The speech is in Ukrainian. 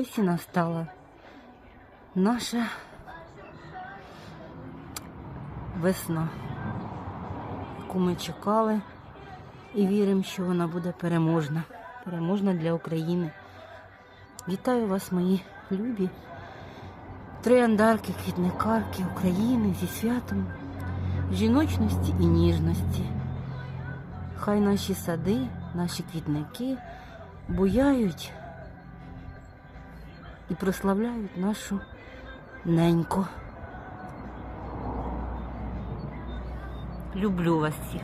і настала наша весна, яку ми чекали і віримо, що вона буде переможна. Переможна для України. Вітаю вас, мої любі трояндарки, квітникарки України зі святом жіночності і ніжності. Хай наші сади, наші квітники буяють і прославляють нашу неньку. Люблю вас всіх.